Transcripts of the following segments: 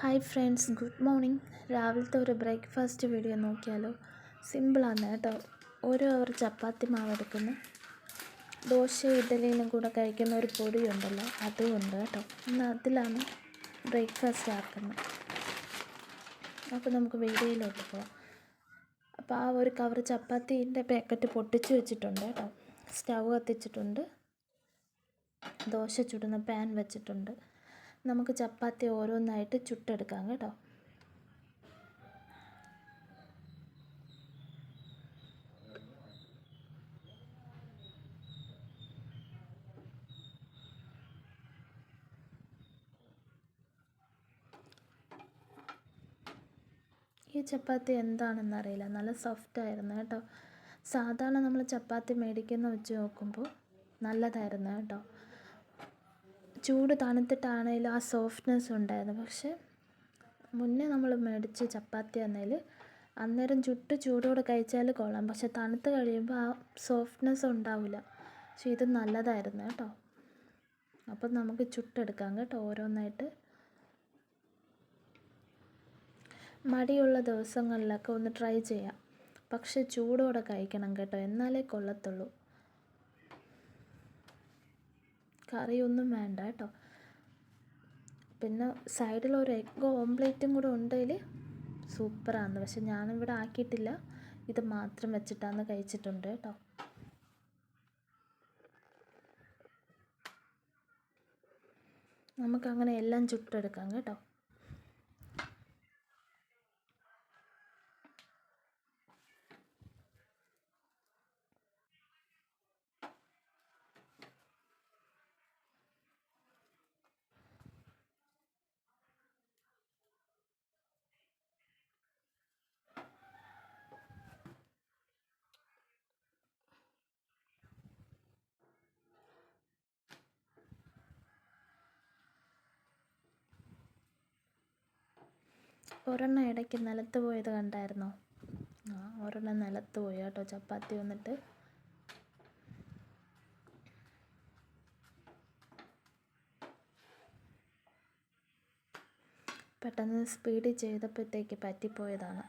Hi friends good morning. രാവിലത്തെ ഒരു breakfast video നോക്കിയാലോ? സിമ്പിളാണ് കേട്ടോ. ഒരു അവർ ചപ്പാത്തി മാവ് എടുക്കുന്നു. ദോശ ഇഡലിയിലും കൂടെ കഴിക്കുന്ന ഒരു പൊടിയുണ്ടല്ലോ അതും ഉണ്ട് കേട്ടോ. ഇന്ന് അതിലാണ് ബ്രേക്ക്ഫാസ്റ്റ് ആക്കുന്നത്. അപ്പോൾ നമുക്ക് വീഡിയോയിലോട്ട് പോവാം. അപ്പോൾ ആ ഒരു കവർ ചപ്പാത്തിന്റെ പാക്കറ്റ് പൊട്ടിച്ച് വെച്ചിട്ടുണ്ട് കേട്ടോ. സ്റ്റൗ കത്തിച്ചിട്ടുണ്ട്. ദോശ ചുടുന്ന പാൻ വെച്ചിട്ടുണ്ട്. നമുക്ക് ചപ്പാത്തി ഓരോന്നായിട്ട് ചുട്ടെടുക്കാം കേട്ടോ. ഈ ചപ്പാത്തി എന്താണെന്നറിയില്ല നല്ല സോഫ്റ്റ് ആയിരുന്നു കേട്ടോ. സാധാരണ നമ്മൾ ചപ്പാത്തി മേടിക്കുന്ന വെച്ച് നോക്കുമ്പോൾ നല്ലതായിരുന്നു കേട്ടോ. ചൂട് തണുത്തിട്ടാണെങ്കിലും ആ സോഫ്റ്റ്നെസ് ഉണ്ടായിരുന്നു പക്ഷേ മുന്നേ നമ്മൾ മേടിച്ച ചപ്പാത്തി ആണെങ്കിൽ അന്നേരം ചുട്ട് ചൂടോടെ കഴിച്ചാൽ കൊള്ളാം. പക്ഷെ തണുത്ത് കഴിയുമ്പോൾ ആ സോഫ്റ്റ്നെസ് ഉണ്ടാവില്ല. പക്ഷെ ഇത് നല്ലതായിരുന്നു കേട്ടോ. അപ്പം നമുക്ക് ചുട്ടെടുക്കാം കേട്ടോ ഓരോന്നായിട്ട്. മടിയുള്ള ദിവസങ്ങളിലൊക്കെ ഒന്ന് ട്രൈ ചെയ്യാം. പക്ഷെ ചൂടോടെ കഴിക്കണം കേട്ടോ. എന്നാലേ കൊള്ളത്തുള്ളൂ. കറിയൊന്നും വേണ്ട കേട്ടോ. പിന്നെ സൈഡിൽ ഒരു എഗ് ഓംപ്ലേറ്റും കൂടെ ഉണ്ടെങ്കിൽ സൂപ്പറാണ് പക്ഷെ ഞാനിവിടെ ആക്കിയിട്ടില്ല. ഇത് മാത്രം വെച്ചിട്ടാണ് കഴിച്ചിട്ടുണ്ട് കേട്ടോ. നമുക്കങ്ങനെ എല്ലാം ചുട്ടെടുക്കാം കേട്ടോ. ഒരെണ്ണം ഇടയ്ക്ക് നിലത്ത് പോയത് കണ്ടായിരുന്നോ? ആ ഒരെണ്ണം നിലത്ത് പോയി കേട്ടോ ചപ്പാത്തി വന്നിട്ട്. പെട്ടെന്ന് സ്പീഡ് ചെയ്തപ്പോഴത്തേക്ക് പറ്റിപ്പോയതാണ്.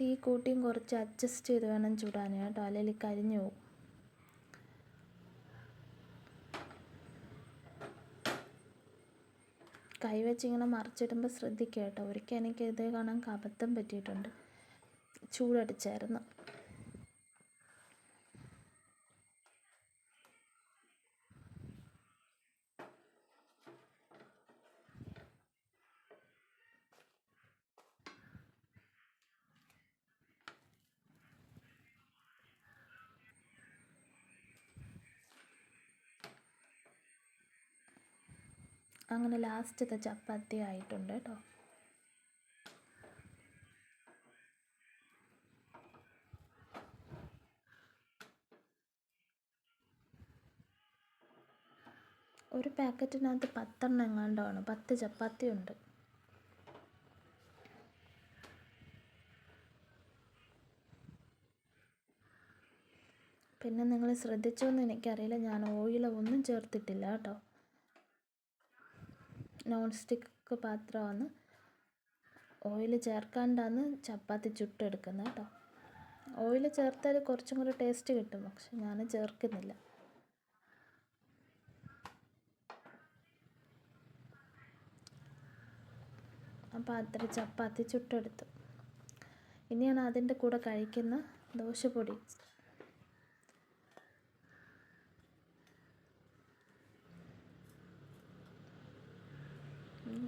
തീ കൂട്ടിയും കുറച്ച് അഡ്ജസ്റ്റ് ചെയ്ത് വേണം ചുടാൻ. കേട്ടോ അല്ലെങ്കിൽ കരിഞ്ഞു പോകും കൈ വെച്ച് ഇങ്ങനെ മറിച്ചിടുമ്പോൾ ശ്രദ്ധിക്കുക കേട്ടോ. ഒരിക്കൽ എനിക്ക് ഇത് കാണാൻ കപത്തം പറ്റിയിട്ടുണ്ട്. ചൂടടിച്ചായിരുന്നു. അങ്ങനെ ലാസ്റ്റത്തെ ചപ്പാത്തി ആയിട്ടുണ്ട് കേട്ടോ. ഒരു പാക്കറ്റിനകത്ത് പത്തെണ്ണം എങ്ങാണ്ടാണ്. പത്ത് ചപ്പാത്തി ഉണ്ട്. പിന്നെ നിങ്ങൾ ശ്രദ്ധിച്ചോന്ന് എനിക്കറിയില്ല. ഞാൻ ഓയിലൊന്നും ചേർത്തിട്ടില്ല കേട്ടോ. നോൺ സ്റ്റിക്ക് പാത്രമാണ്. ഓയിൽ ചേർക്കാണ്ടാണ് ചപ്പാത്തി ചുട്ടെടുക്കുന്നത് കേട്ടോ. ഓയിൽ ചേർത്താൽ കുറച്ചും കൂടി ടേസ്റ്റ് കിട്ടും പക്ഷെ ഞാൻ ചേർക്കുന്നില്ല. അപ്പോൾ അത്ര ചപ്പാത്തി ചുട്ടെടുത്തു. ഇനിയാണ് അതിന്റെ കൂടെ കഴിക്കുന്ന ദോശപ്പൊടി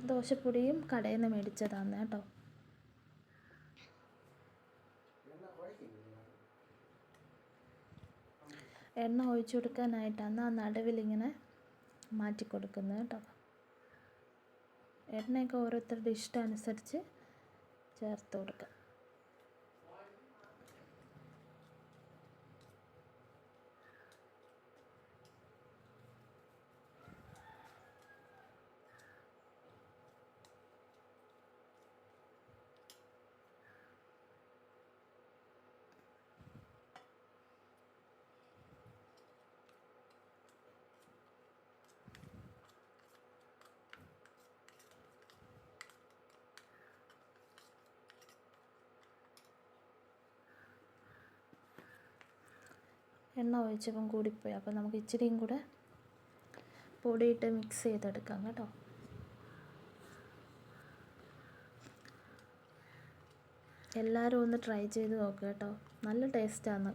ദോശപ്പൊടിയും കടയിൽ നിന്ന് മേടിച്ചതാണ് കേട്ടോ. എണ്ണ ഒഴിച്ചു കൊടുക്കാനായിട്ടാണ് ആ നടുവിലിങ്ങനെ മാറ്റി കൊടുക്കുന്നത് കേട്ടോ. എണ്ണയൊക്കെ ഓരോരുത്തരുടെ ഇഷ്ടം അനുസരിച്ച് ചേർത്ത് കൊടുക്കാം എണ്ണ ഒഴിച്ചപ്പം കൂടിപ്പോയി. അപ്പോൾ നമുക്ക് ഇച്ചിരിയും കൂടെ പൊടിയിട്ട് മിക്സ് ചെയ്തെടുക്കാം കേട്ടോ. എല്ലാവരും ഒന്ന് ട്രൈ ചെയ്ത് നോക്കുക കേട്ടോ. നല്ല ടേസ്റ്റാണ്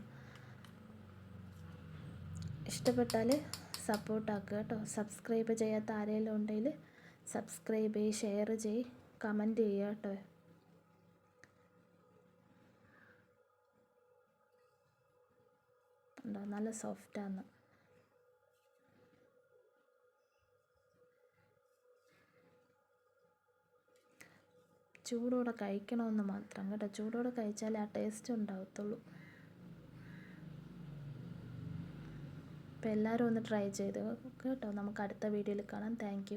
ഇഷ്ടപ്പെട്ടാൽ സപ്പോർട്ടാക്കുക കേട്ടോ. സബ്സ്ക്രൈബ് ചെയ്യാത്ത ആരെങ്കിലും ഉണ്ടെങ്കിൽ സബ്സ്ക്രൈബ് ചെയ്യ് ഷെയർ ചെയ്യ് കമന്റ് ചെയ്യുക കേട്ടോ. ഉണ്ടോ? നല്ല സോഫ്റ്റാണ് ചൂടോടെ കഴിക്കണമെന്ന് മാത്രം കേട്ടോ. ചൂടോടെ കഴിച്ചാലേ ആ ടേസ്റ്റ് ഉണ്ടാവത്തുള്ളൂ. അപ്പോൾ എല്ലാവരും ഒന്ന് ട്രൈ ചെയ്ത്? കേട്ടോ. നമുക്ക് അടുത്ത വീഡിയോയിൽ കാണാം. താങ്ക്